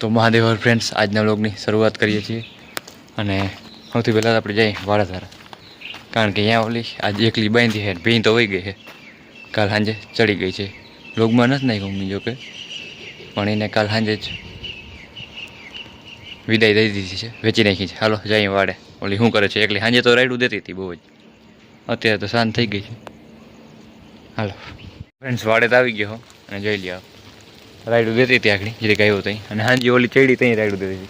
તો મહાદેવ ફ્રેન્ડ્સ આજના વ્લોગની શરૂઆત કરીએ છીએ. અને સૌથી પહેલાં આપણે જઈએ વાડાધારા. કારણ કે અહીંયા ઓલી આજે એકલી બાંધી છે ભીં તો વહી ગઈ છે. કાલ સાંજે ચડી ગઈ છે. વ્લોગમાં નથી નાખી મમ્મી જો કે પણ એને કાલ સાંજે જ વિદાય દઈ દીધી છે. વેચી નાખી છે. હાલો, જઈએ વાડે. ઓલી શું કરે છે? એકલી સાંજે તો રાઈડું દેતી હતી બહુ જ. અત્યારે તો શાંત થઈ ગઈ છે. હાલો. ફ્રેન્ડ્સ વાડે તો આવી ગયો અને જોઈ લ્યો. રાઈડું દેતી હતી આખડી જે ગયો ત્યાં અને હાંજી ઓલી ચડી ત્યાં રાયડું દેતી હતી.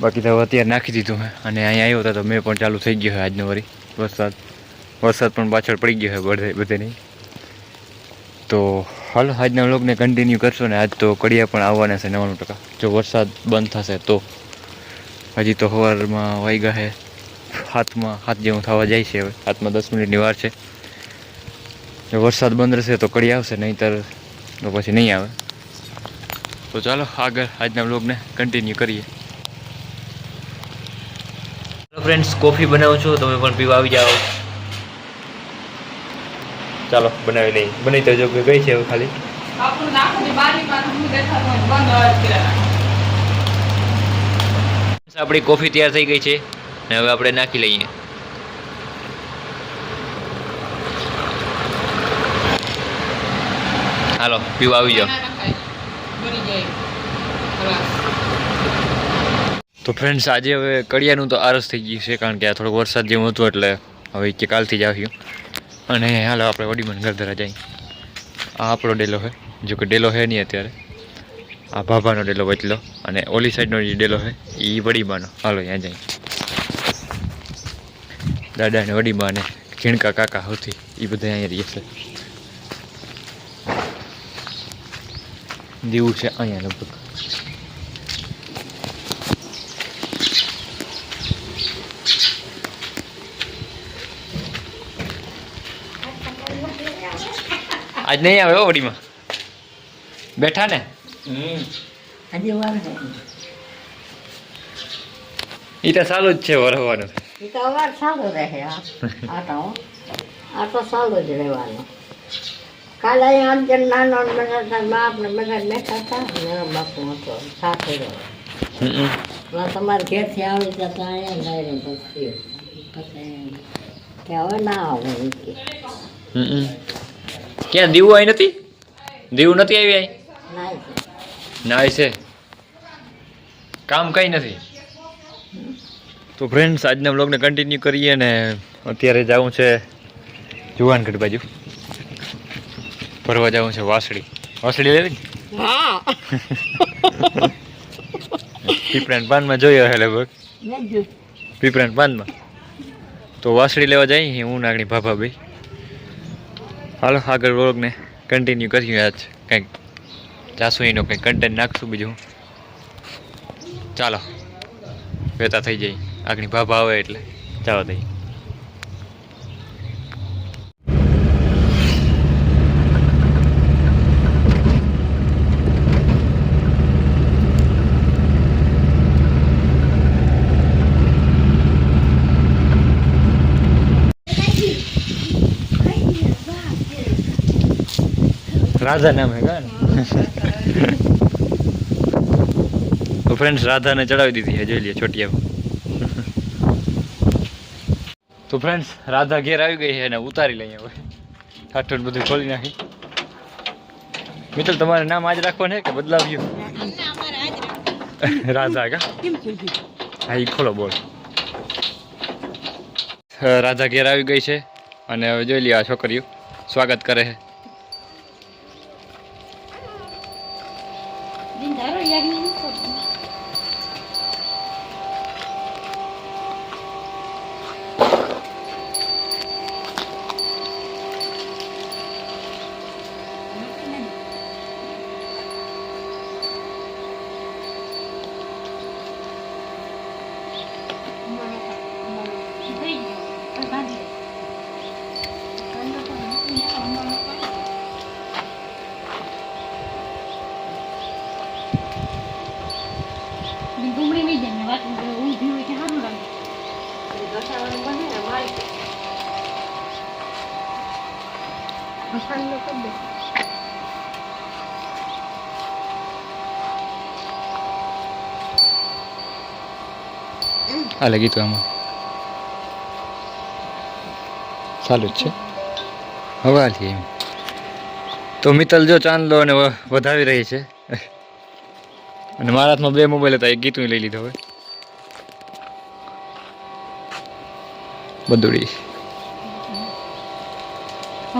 બાકી તો અત્યારે નાખી દીધું હે. અને અહીંયા આવ્યો હતો તો મેં પણ ચાલુ થઈ ગયો છે આજનો વરી. વરસાદ વરસાદ પણ પાછળ પડી ગયો છે બધે, બધેની. તો હાલ, આજના વ્લોગને કન્ટિન્યુ કરશો ને આજ તો કડિયા પણ આવવાના છે નવ્વાણું ટકા. જો વરસાદ બંધ થશે તો. હજી તો સવારમાં વાઈ છે હાથમાં, હાથ જેવું થવા જાય છે હવે. હાથમાં દસ મિનિટની વાર છે. જો વરસાદ બંધ રહેશે તો કડી આવશે, નહીંતર તો પછી નહીં આવે. તો ચાલો આગળ આજના બ્લોગને કન્ટિન્યુ કરીએ. ફ્રેન્ડ્સ કોફી બનાવું છું તમે પણ પીવા આવી જાઓ. ચાલો બનાવી લઈએ. બની તો જો ગઈ છે હવે ખાલી. આપણી કોફી તૈયાર થઈ ગઈ છે ને હવે આપણે નાખી લઈએ. હાલો, પીવા આવી જાઓ. તો ફ્રેન્ડ્સ આજે હવે કડિયાનું તો આરસ થઈ ગયું છે, કારણ કે આ થોડોક વરસાદ જેવું હતું, એટલે હવે કે કાલથી જ આવ્યું અને હાલો, આપણે વડીમન ગરધરા જઈએ. આ આપણો ડેલો છે, જો કે ડેલો છે નહીં અત્યારે. આ ભાભાનો ડેલો વચલો અને ઓલી સાઈડનો જે ડેલો છે, એ વડીમાનો. હાલો ત્યાં જાય દાદા ને વડીમાને ખીણકા કાકા સૌથી એ બધા અહીંયા રહીએ છે. દીવું છે અહીંયા લગભગ. આજ નહીં આવે હો વડીમાં. બેઠા ને? એ તો સારું જ છે વરવાનું એ તો અવાર સારો રહે આ. આ તો આ તો સારો જ રહેવાનો. કાલે અહીંયા અંજન નાનો ને બધા બાપ ને બધા બેઠા હતા બાપુ હતો સાથે તમારે ઘેરથી આવી જતા અહીંયા લઈને પછી કે હવે ના આવું ક્યાં દીવું આવી નથી? દીવું નથી આવી આવી ના છે. કામ કંઈ નથી? તો ફ્રેન્ડ્સ આજના બ્લોગને કન્ટિન્યુ કરીએ ને અત્યારે જવું છે જુવાનગઢ બાજુ. ફરવા જવું છે વાસળી. વાસળી લેવી ને? હા. પીપળાના પાનમાં જોયો હે લગભગ. પીપળાના પાનમાં. તો વાસળી લેવા જઈએ હું નાગણી ભાભા ભાઈ હાલો આગળ વ્લોગને કન્ટિન્યુ કરીએ આજ. કંઈક જાશું એનો કંઈક કન્ટેન્ટ નાખશું બીજું. ચાલો વેતા થઈ જાય. આગણી ભાભા આવે એટલે. જવા દઈએ રાધા નામ હે કા તો ફ્રેન્ડ્સ રાધાને ચડાવી દીધી છે જોઈ લે છોટિયા તો ફ્રેન્ડ્સ રાધા ઘેર આવી ગઈ છે અને ઉતારી લઈએ હવે ઠાઠું બધું ખોલી નાખી. મિત્ર તમારે નામ આજ રાખવાનું છે કે બદલાવ્યું? રાધા કા? હા એ ખોલો બોલ. રાધા ઘેર આવી ગઈ છે અને હવે જોઈ લઈએ આ છોકરીઓ સ્વાગત કરે છે ঠান্ডা করবে આ લગી તો આમાં ચાલુ જ છે હવે હાલીએ એમ તો મિત્તલ જો ચાંદ લો અને વધાવી રહી છે અને મારા હાથમાં બે મોબાઈલ હતા એક ગીતું લઈ લીધો હવે બધું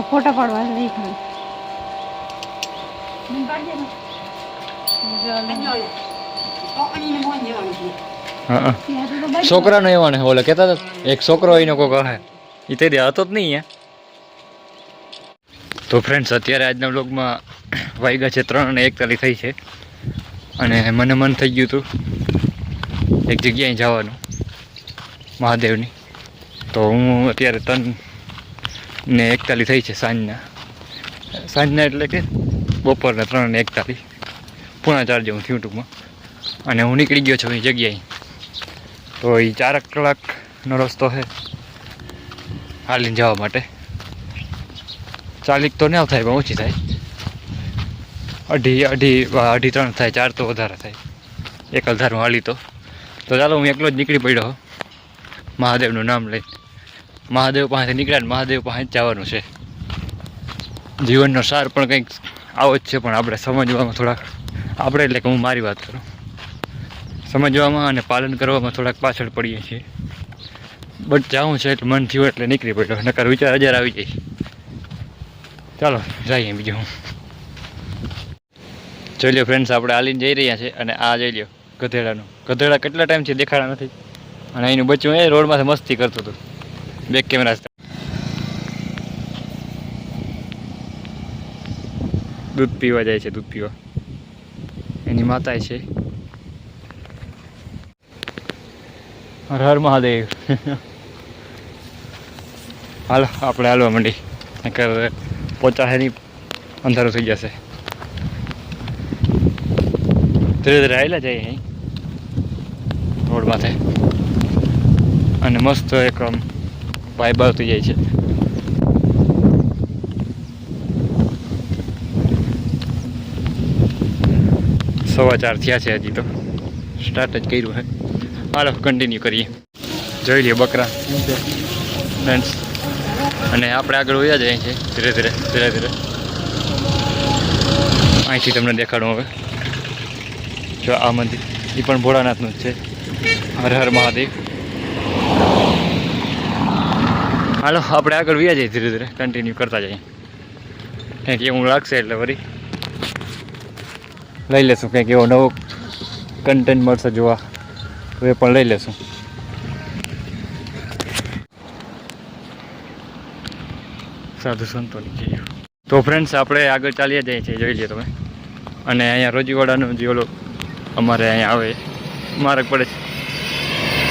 ફોટા પાડવા લઈ ખાલી છોકરા નો એવો ને, ઓલે કેતા હતા, એક છોકરો એનો કોક હે. એ તે હતો જ નહીં તો ફ્રેન્ડ્સ અત્યારે આજના બ્લોગમાં વાગ્યા છે ત્રણ અને એકતાલીસ થઈ છે. અને મને મન થઈ ગયું હતું એક જગ્યાએ જવાનું, મહાદેવની. તો હું અત્યારે ત્રણ ને એકતાલીસ થઈ છે સાંજના. સાંજના એટલે કે બપોરના ત્રણ ને એકતાલીસ પૂણા ચાર જેવું થયું ટૂંકમાં. અને હું નીકળી ગયો છું એ જગ્યાએ. તો એ ચારક કલાકનો રસ્તો છે હાલીને જવા માટે. ચાલીક તો ન થાય પણ ઓછી થાય. અઢી અઢી અઢી ત્રણ થાય, ચાર તો વધારે થાય. એક અધારું હાલી તો. તો ચાલો હું એકલો જ નીકળી પડ્યો મહાદેવનું નામ લઈ મહાદેવ પાસેથી નીકળ્યા મહાદેવ પાસે જવાનું છે. જીવનનો સાર પણ કંઈક આવો જ છે, પણ આપણે સમજવામાં થોડાક, આપણે એટલે કે હું મારી વાત કરું. સમજવામાં અને પાલન કરવામાં થોડાક પાછળ પડીએ છીએ. બટ જાઉં છે એટલે મન થયું એટલે નીકળી પડ્યો, નકર વિચાર હજાર આવી જાય. ચાલો, જઈએ બીજું હું. જોઈ લો ફ્રેન્ડ્સ આપણે હાલીને જઈ રહ્યા છે અને આ જોઈ લ્યો ગધેડાનું. ગધેડા કેટલા ટાઈમથી દેખાડા નથી. અને એનું બચ્ચું એ રોડમાંથી મસ્તી કરતું હતું. બેક કેમેરા દૂધ પીવા જાય છે, દૂધ પીવા. એની માતા છે. હર હર મહાદેવ. હાલ, આપણે હાલવા માંડી. નકર પોચાહેની અંધારું થઈ જશે. ધીરે ધીરે આવેલા જાય અહીં. રોડ માથે. અને મસ્ત એક વાઇબ આવતી જાય છે. સવા ચાર થયા છે હજી તો. સ્ટાર્ટ જ કર્યું હે. હાલો કન્ટિન્યુ કરીએ. જોઈ લઈએ બકરા. ફ્રેન્ડ્સ અને આપણે આગળ વયા જઈએ છીએ. ધીરે ધીરે ધીરે ધીરે. અહીંથી તમને દેખાડું હવે. જો આ મંદિર. એ પણ ભોળાનાથનું જ છે. હર હર મહાદેવ. હાલો, આપણે આગળ વ્યા જઈએ ધીરે ધીરે. કન્ટિન્યુ કરતા જઈએ. કંઈક એવું લાગશે એટલે વળી લઈ લેશું કંઈક એવો નવો કન્ટેન્ટ મળશે જોવા. તો એ પણ લઈ લેશું. સાધુ સંતોની જઈએ તો ફ્રેન્ડ્સ આપણે આગળ ચાલીએ જઈએ છીએ, જોઈ લઈએ તમે. અને અહીંયા રોજીવાડાનો જે ઓલો અમારે અહીંયા આવે, માર્ગ પડે છે.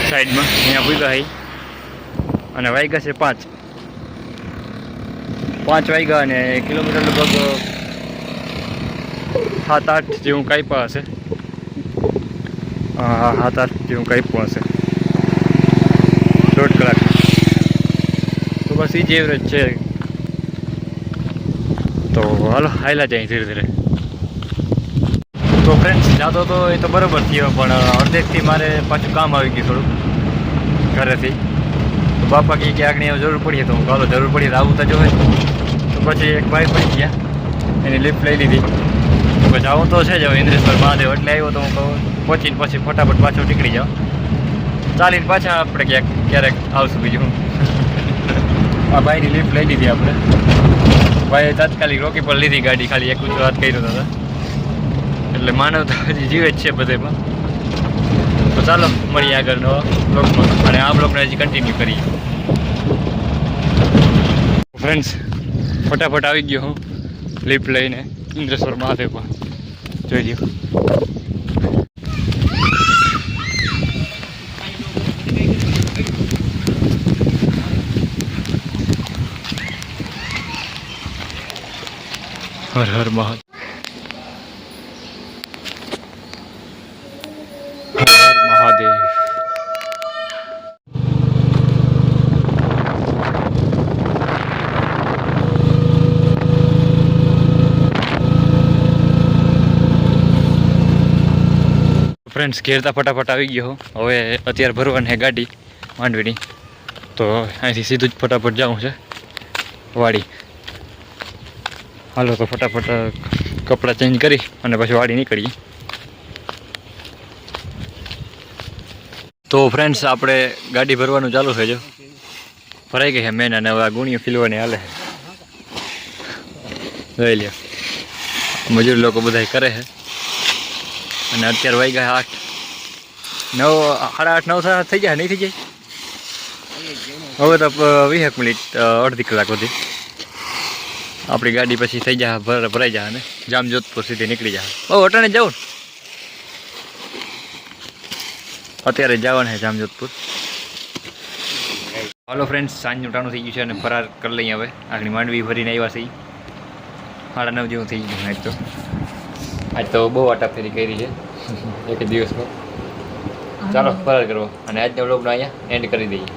સાઈડમાં, અહીંયા ભૂગા હઈ અને વાગ્યા છે પાંચ. પાંચ વાગ્યા અને કિલોમીટર લગભગ સાત આઠ જેવું કાપ્યા હશે. હા સાત આઠ જેવું કાપ્યું હશે. દોઢ કલાક. તો બસ એ જ એવરેજ છે. તો હાલો હાયલા જાય ધીરે ધીરે. તો ફ્રેન્ડ્સ જાતો તો એ તો બરાબર થયો, પણ અડધેકથી મારે પાછું કામ આવી ગયું થોડું ઘરેથી. બાપા કે આગળ જરૂર પડીએ તો હું કહો જરૂર પડીએ તો આવું તો જોવે તો પછી એક ભાઈ પડી ગયા, એની લિફ્ટ લઈ લીધી. પછી આવું તો છે જ હવે, ઇન્દ્રેશ્વર મહાદેવ એટલે આવ્યો તો હું કહું, પહોંચીને પછી ફટાફટ પાછો નીકળી જાઉં ચાલીને પાછા આપણે ક્યાંક, ક્યારેક આવશું બીજું. આ ભાઈની લિફ્ટ લઈ લીધી આપણે. ભાઈએ તાત્કાલિક રોકી પર લીધી ગાડી ખાલી, એક ઊંચો હાથ કર્યો હતો. એટલે માનવ તો હજી જીવે જ છે બધેમાં ચાલો મળીએ આગળ નવા બ્લોગમાં અને આ બ્લોગને હજી કન્ટિન્યુ કરીએ. ફ્રેન્ડ્સ ફટાફટ આવી ગયો હું. લિફ્ટ લઈને ઇન્દ્રેશ્વર મહાદેવમાં જોઈ લો હર હર મહાદેવ હર હર મહાદેવ ફ્રેન્ડ્સ ઘેરતા ફટાફટ આવી ગયો હવે અત્યારે ભરવાની છે ગાડી, માંડવીની. તો અહીંથી સીધું જ ફટાફટ જવું છે. વાડી. હાલો તો ફટાફટ કપડાં ચેન્જ કરી અને પછી વાડી નીકળીએ. તો ફ્રેન્ડ્સ આપણે ગાડી ભરવાનું ચાલુ છે જો. ભરાઈ ગઈ છે મેન અને હવે આ ગુણીઓ ખીલવાની હાલે છે. જોઈ મજૂર લોકો બધા કરે છે. અને અત્યારે વાઈ ગયા આઠ. નવ, સાડા આઠ, નવ થઈ જાય નહીં થઈ જાય હવે તો વીસ વીસેક મિનિટ અડધી કલાક સુધી. આપણી ગાડી પછી થઈ જાય ભર, ભરાઈ જાય અને જામ જોધપુર સુધી નીકળી જાય બહુ અટાણે ને. અત્યારે જવાનું છે જામ જોધપુર હાલો ફ્રેન્ડ્સ સાંજનું ટાણું થઈ ગયું છે અને ફરાર કરી લઈએ હવે. આગળ માંડવી ભરીને આવ્યા છે સાડા નવ જેવું થઈ ગયું તો. આજ તો બહુ આટાફેરી કરી છે. એક દિવસમાં. ચાલો ફરાર કરવો અને આજના બ્લોગનો અહીંયા એન્ડ કરી દઈએ.